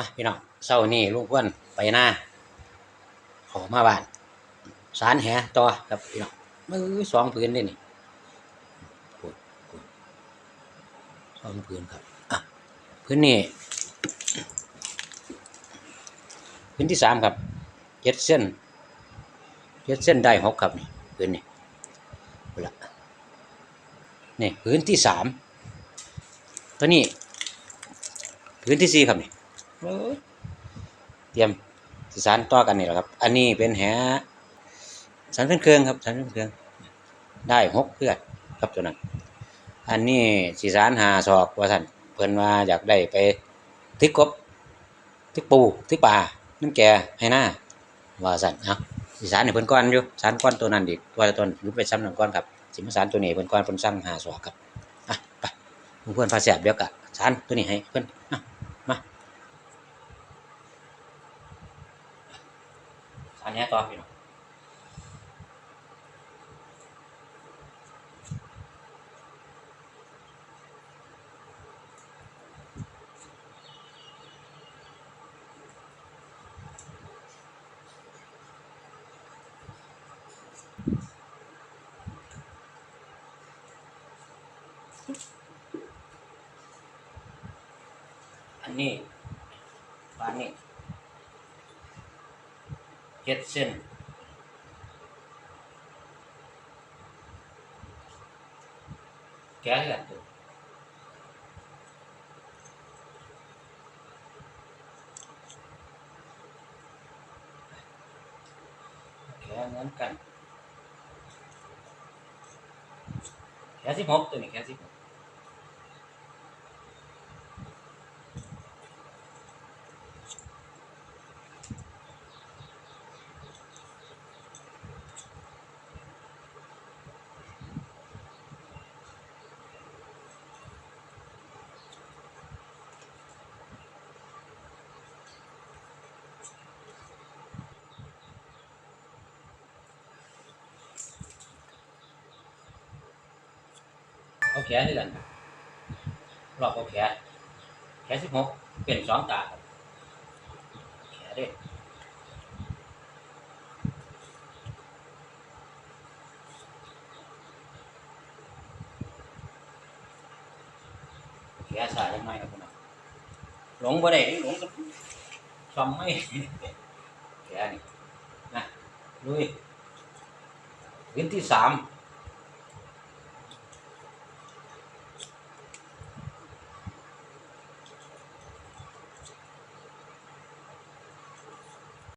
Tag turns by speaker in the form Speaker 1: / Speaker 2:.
Speaker 1: มาพี่น้องเช้านี้ลุงเพื่อนไปหน้า ขอมาบ้านสารแหต่อครับพี่น้องมือสองพื้นนี่นี่พูดพูดสองพื้นครับอะพื้นนี้พื้นที่สามครับเจ็ดเส้นเจ็ดเส้นได้หกครับนี่พื้นนี่เอาละนี่พื้นที่สามตัวนี้พื้นที่สี่ครับนี่ เตรียมสิสารต่อกันนี่แหละครับ อันนี้เป็นแหสันเป็นเครื่องครับสันเป็นเครื่อง ได้หกเพื่อนครับตัวนั้น อันนี้สีสารหาศอกว่าท่านเพิ่นว่าอยากได้ไปทึกกบทึกปูทึกปลาน้ำแกให้หน้าว่าสั่นเอาสีสารนี่เพิ่นก้อนอยู่สารก้อนตัวนั้นอีกตัวตัวนั้นรู้ไปซ้ำหนึ่งก้อนครับสิมาสารตัวนี้เพิ่นก้อนเพิ่นสั่งหาศอกครับอะไปเพื่อนพาแสบเดียวกะสารตัวนี้ให้เพิ่อะมา สารเนี้ ยต่อพี่น้องอันนี้ปานนี้เจ็ดเส้นแก้กันตัวแก้เหมือนกันแก้สิบหกตัวนี้แก้สิบหก เอาแขนด้วยกันรอบเอาแขนแขนสิบหกเป็นสองตาแขนด้วยแขนสายยังไงครับคุณหลงบ่ได้หลงซ่อมไม่แขนนี่นะลุยพื้นที่สาม